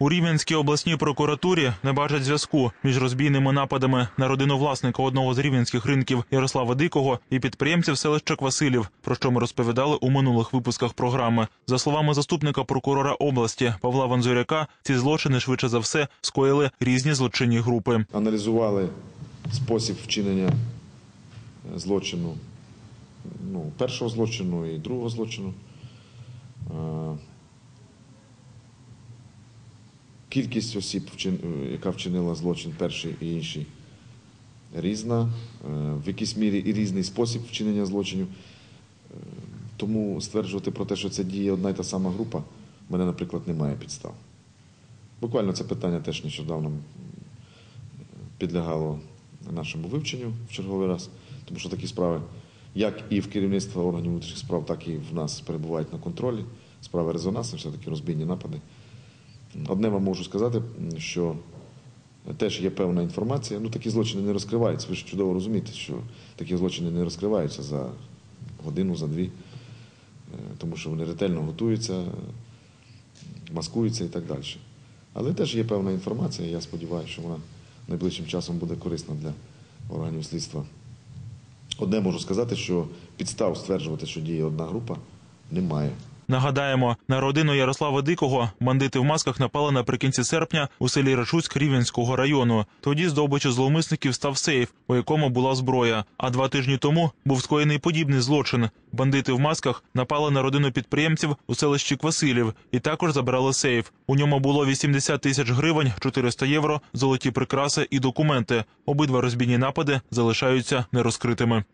У Рівненській обласній прокуратурі не бачать зв'язку між розбійними нападами на родину власника одного з рівненських ринків Ярослава Дикого і підприємців селища Квасилів, про що ми розповідали у минулих випусках програми. За словами заступника прокурора області Павла Ванзуряка, ці злочини швидше за все скоїли різні злочинні групи. аналізували спосіб вчинення е, злочину, ну, першого злочину і другого злочину. Кількість осіб, е, яка вчинила злочин перший і інший, різна, е, в якійсь мірі і різний спосіб вчинення злочинів. Е, Тому стверджувати про те, що це діє одна й та сама група, в мене, наприклад, немає підстав. Буквально це питання теж нещодавно підлягало нашому вивченню в черговий раз, тому що такі справи, як і в керівництва органів внутрішніх справ, так і в нас перебувають на контролі. Справи резонансні, все-таки розбійні напади. Одне вам можу сказати, що теж є певна інформація. Ну, такі злочини не розкриваються. Ви ж чудово розумієте, що такі злочини не розкриваються за годину, за дві, е, тому що вони ретельно готуються, маскуються і так далі. Але теж є певна інформація, я сподіваюся, що вона найближчим часом буде корисна для органів слідства. Одне можу сказати, що підстав стверджувати, що діє одна група, немає. Нагадаємо, на родину Ярослава Дикого бандити в масках напали наприкінці серпня у селі Рашуцьк Рівенського району. Тоді здобичу зловмисників став сейф, у якому була зброя. А два тижні тому був скоєний подібний злочин. Бандити в масках напали на родину підприємців у селищі Квасилів і також забрали сейф. У ньому було 80 тисяч гривень, 400 євро, золоті прикраси і документи. Обидва розбійні напади залишаються нерозкритими.